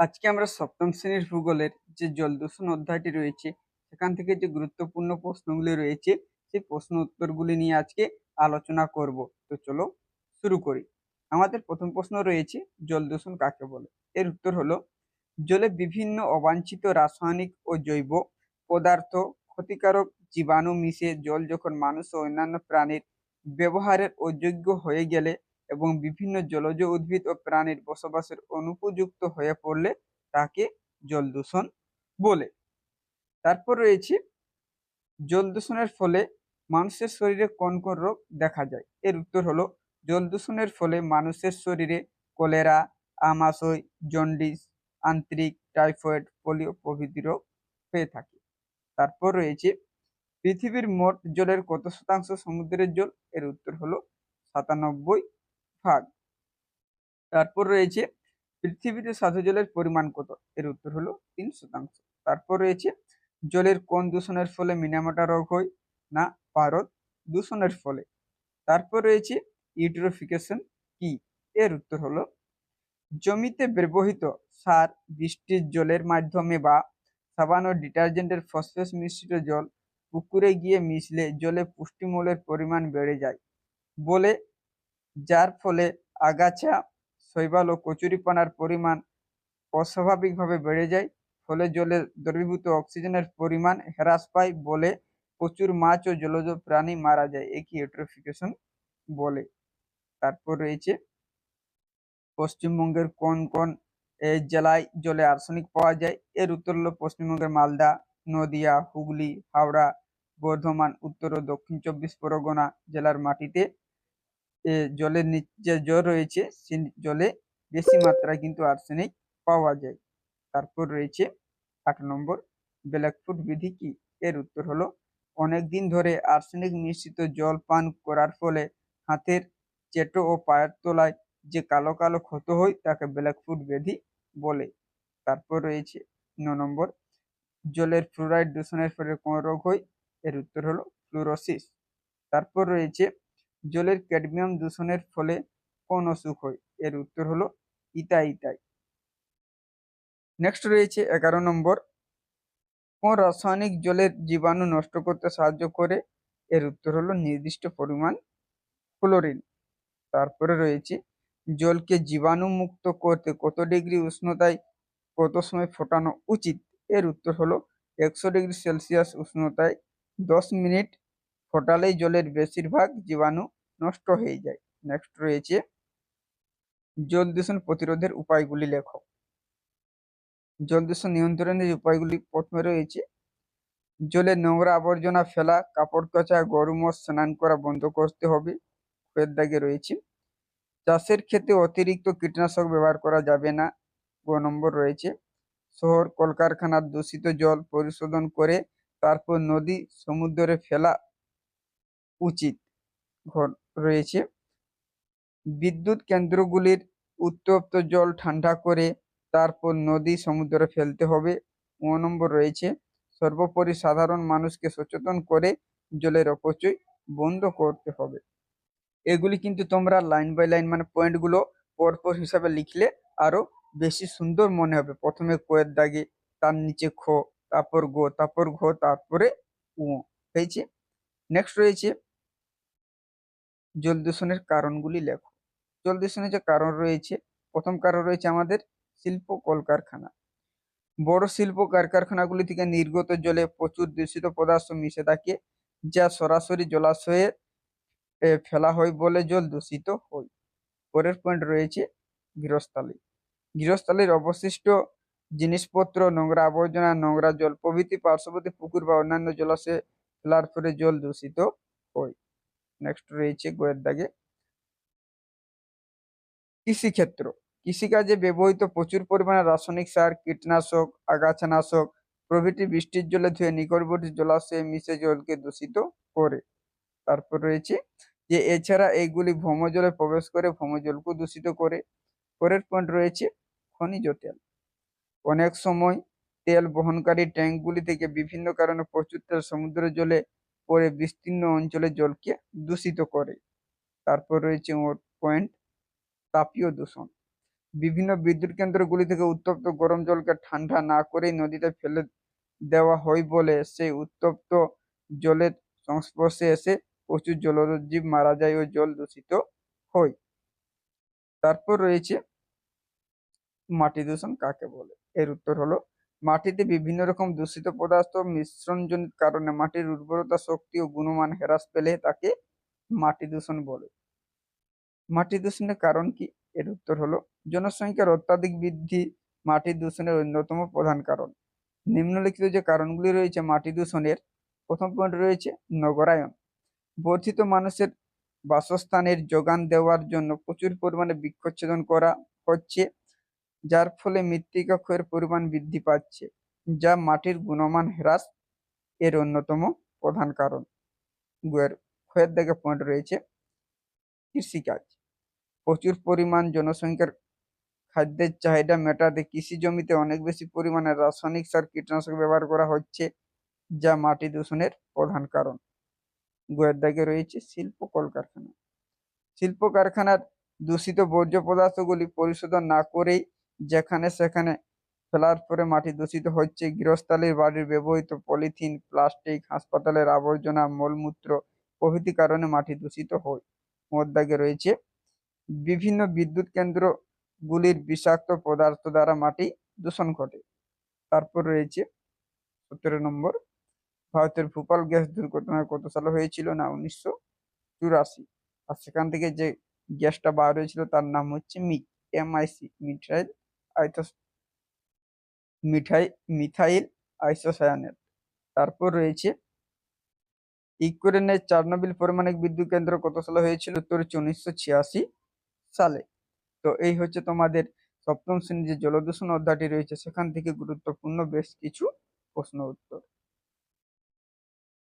আজকে আমরা সপ্তম শ্রেণির ভূগোলের যে জল দূষণ অধ্যায়টি রয়েছে, সেখান থেকে যে গুরুত্বপূর্ণ প্রশ্নগুলি রয়েছে, সেই প্রশ্ন উত্তরগুলি নিয়ে আজকে আলোচনা করব। তো চলো শুরু করি। আমাদের প্রথম প্রশ্ন রয়েছে, জল দূষণ কাকে বলে? এর উত্তর হলো, জলে বিভিন্ন অবাঞ্ছিত রাসায়নিক ও জৈব পদার্থ ক্ষতিকারক জীবাণু মিশে জল যখন মানুষ ও অন্যান্য প্রাণীর ব্যবহারের অযোগ্য হয়ে গেলে এবং বিভিন্ন জলজ উদ্ভিদ ও প্রাণীর বসবাসের অনুপযুক্ত হয়ে পড়লে তাকে জল দূষণ বলে। তারপর রয়েছে, জল দূষণের ফলে মানুষের শরীরে কোন কোন রোগ দেখা যায়। এর উত্তর হলো, জল দূষণের ফলে মানুষের শরীরে কলেরা, আমাশয়, জন্ডিস, আন্তরিক, টাইফয়েড, পোলিও প্রভৃতি রোগ হয়ে থাকে। তারপর রয়েছে, পৃথিবীর মোট জলের কত শতাংশ সমুদ্রের জল? এর উত্তর হলো সাতানব্বই ভাগ। তারপর রয়েছে, পৃথিবীতে সাধু জলের পরিমাণ কত? এর উত্তর হলো তিন শতাংশ। তারপর রয়েছে, জলের কোন দূষণের ফলে মিনামোটা রোগ হয়? না, পারদ দূষণের ফলে। তারপর রয়েছে, ইউট্রোফিকেশন কি? এর উত্তর হলো, জমিতে ব্যবহৃত সার, বৃষ্টির জলের মাধ্যমে বা সাবান ও ডিটারজেন্টের ফসফেস মিশ্রিত জল পুকুরে গিয়ে মিশলে জলে পুষ্টিমূলের পরিমাণ বেড়ে যায় বলে যার ফলে আগাছা, শৈবাল ও কচুরিপানার পরিমাণ অস্বাভাবিকভাবে বেড়ে যায়। ফলে জলে দ্রবীভূত অক্সিজেনের পরিমাণ হ্রাস পায় বলে প্রচুর মাছ ও জলজ প্রাণী মারা যায়, একে ইউট্রোফিকেশন বলে। তারপর রয়েছে, পশ্চিমবঙ্গের কোন কোন জেলায় জলে আর্সেনিক পাওয়া যায়? এর উত্তর হল পশ্চিমবঙ্গের মালদা, নদিয়া, হুগলি, হাওড়া, বর্ধমান, উত্তর ও দক্ষিণ চব্বিশ পরগনা জেলার মাটিতে। জলের নিচ- জল রয়েছে, সে জলে বেশি মাত্রায় কিন্তু আর্সেনিক পাওয়া যায়। তারপর রয়েছে আট নম্বর, ব্ল্যাকফুট বিধি কি? এর উত্তর হলো অনেক দিন ধরে আর্সেনিক মিশ্রিত জল পান করার ফলে হাতের চেটো ও পায়ের তলায় যে কালো কালো ক্ষত হয়, তাকে ব্ল্যাকফুট ব্যাধি বলে। তারপর রয়েছে ন নম্বর, জলের ফ্লোরাইড দূষণের ফলে কোন রোগ হয়? এর উত্তর হলো ফ্লুরোসিস তারপর রয়েছে জলের ক্যাডমিয়াম দূষণের ফলে কোন অসুখ হয়? এর উত্তর হলো ইতাই ইতাই। নেক্সট রয়েছে এগারো নম্বর। কোন রাসায়নিক জলের জীবাণু নষ্ট করতে সাহায্য করে? এর উত্তর হলো নির্দিষ্ট পরিমাণ ক্লোরিন। তারপরে রয়েছে, জলকে জীবাণু মুক্ত করতে কত ডিগ্রি উষ্ণতায় কত সময় ফোটানো উচিত? এর উত্তর হলো একশো ডিগ্রি সেলসিয়াস উষ্ণতায় দশ মিনিট ফোটালেই জলের বেশিরভাগ জীবাণু নষ্ট হয়ে যায়। নেক্সট রয়েছে জল দূষণ প্রতিরোধের উপায়গুলি লেখো। জল দূষণ নিয়ন্ত্রণের উপায়গুলি প্রথমে রয়েছে, জলে নোংরা আবর্জনা ফেলা, কাপড় কাচা, গরু মোষ স্নান করা বন্ধ করতে হবে, এর দাগে রয়েছে। চাষের ক্ষেত্রে অতিরিক্ত কীটনাশক ব্যবহার করা যাবে না, গ নম্বর রয়েছে, শহর কলকারখানার দূষিত জল পরিশোধন করে তারপর নদী, সমুদ্রে ফেলা উচিত রয়েছে। বিদ্যুৎ কেন্দ্রগুলির উত্তপ্ত জল ঠান্ডা করে তারপর নদী সমুদ্রে ফেলতে হবে। ও নম্বর রয়েছে, সর্বোপরি সাধারণ মানুষকে সচেতন করে জলের অপচয় বন্ধ করতে হবে। এগুলি কিন্তু তোমরা লাইন বাই লাইন মানে পয়েন্টগুলো পরপর হিসাবে লিখলে আরও বেশি সুন্দর মনে হবে। প্রথমে কয়ের দাগে, তার নিচে খ, তারপর গো, তারপর ঘ, তারপরে উ, হয়েছে। নেক্সট রয়েছে জল দূষণের কারণগুলি লেখো। জল দূষণের যে কারণ রয়েছে, প্রথম কারণ রয়েছে আমাদের শিল্প কলকারখানা। বড় শিল্প কারখানাগুলি থেকে নির্গত জলে প্রচুর দূষিত পদার্থ মিশে থাকে, যা সরাসরি জলাশয়ে ফেলা হয় বলে জল দূষিত হয়। পরের পয়েন্ট রয়েছে গৃহস্থালী। গৃহস্থালীর অবশিষ্ট জিনিসপত্র, নোংরা আবর্জনা, নোংরা জল প্রভৃতি পার্শ্ববর্তী পুকুর বা অন্যান্য জলাশয়ে ফেলার ফলে জল দূষিত হয়। নেক্সট রয়েছে গোয়ের দাগে কৃষিক্ষেত্র। কৃষিকাজে ব্যবহৃত প্রচুর পরিমাণে রাসায়নিক সার, কীটনাশক, আগাছানাশক, প্রভৃতি বৃষ্টির জলে ধুয়ে নিকটবর্তী জলাশয়ে মিশে জলকে দূষিত করে। তারপর রয়েছে যে, এছাড়া এইগুলি ভৌমজলে প্রবেশ করে ভৌমজলকেও দূষিত করে। পরের পয়েন্ট রয়েছে খনিজ তেল। অনেক সময় তেল বহনকারী ট্যাঙ্কগুলি থেকে বিভিন্ন কারণে প্রচুর তেল সমুদ্রের জলে পড়ে বিস্তীর্ণ অঞ্চলের জলকে দূষিত করে। তারপর রয়েছে ওর পয়েন্ট তাপীয় দূষণ। বিভিন্ন বিদ্যুৎ কেন্দ্রগুলি থেকে উত্তপ্ত গরম জলকে ঠান্ডা না করেই নদীতে ফেলে দেওয়া হয় বলে সেই উত্তপ্ত জলের সংস্পর্শে এসে প্রচুর জলজ জীব মারা যায় ও জল দূষিত হয়। তারপর রয়েছে মাটি দূষণ কাকে বলে? এর উত্তর হলো মাটিতে বিভিন্ন রকম দূষিত পদার্থ মিশ্রণজনিত কারণে মাটির উর্বরতা, শক্তি ও গুণমান হ্রাস পেলে তাকে মাটি দূষণ বলে। মাটি দূষণের কারণ কি? এর উত্তর হলো, জনসংখ্যার অত্যাধিক বৃদ্ধি মাটি দূষণের অন্যতম প্রধান কারণ। নিম্নলিখিত যে কারণগুলি রয়েছে মাটি দূষণের, প্রথম পয়েন্ট রয়েছে নগরায়ন। বর্ধিত মানুষের বাসস্থানের যোগান দেওয়ার জন্য প্রচুর পরিমাণে বৃক্ষচ্ছেদন করা হচ্ছে। যার ফলে মৃত্তিকা ক্ষয়ের পরিমাণ বৃদ্ধি পাচ্ছে, যা মাটির গুণমান হ্রাস এর অন্যতম প্রধান কারণ। গুয়ের ক্ষয়ের দিকে পয়েন্ট রয়েছে কৃষিকাজ। প্রচুর পরিমাণ জনসংখ্যার খাদ্যের চাহিদা মেটাতে কৃষি জমিতে অনেক বেশি পরিমাণে রাসায়নিক সার, কীটনাশক ব্যবহার করা হচ্ছে, যা মাটি দূষণের প্রধান কারণ। গোয়ের দাগে রয়েছে শিল্প কলকারখানা। শিল্প কারখানার দূষিত বর্জ্য পদার্থগুলি পরিশোধন না করেই যেখানে সেখানে ফেলার পরে মাটি দূষিত হচ্ছে। গৃহস্থালির বাড়ির ব্যবহৃত পলিথিন, প্লাস্টিক, হাসপাতালের আবর্জনা, মলমূত্র প্রভৃতি কারণে মাটি দূষিত হয়। মোট রয়েছে। বিভিন্ন বিদ্যুৎ কেন্দ্রগুলির বিষাক্ত পদার্থ দ্বারা মাটি দূষণ ঘটে। তারপর রয়েছে সতেরো নম্বর। ভারতের ভূপাল গ্যাস দুর্ঘটনা কত সালে হয়েছিল না? উনিশশো চুরাশি। আর সেখান থেকে যে গ্যাসটা বার হয়েছিল তার নাম হচ্ছে মিক এমআইসি মিথাইল মিঠাই মিথাইল আইসোসায়ানেট। তারপর রয়েছে ইউক্রেনের চার্নোবিল পারমাণবিক বিদ্যুৎ কেন্দ্র কত সালে হয়েছিল? উত্তর হচ্ছে উনিশশো ছিয়াশি সালে। তো এই হচ্ছে তোমাদের সপ্তম শ্রেণির যে জলদূষণ অধ্যায়টি রয়েছে, সেখান থেকে গুরুত্বপূর্ণ বেশ কিছু প্রশ্ন উত্তর।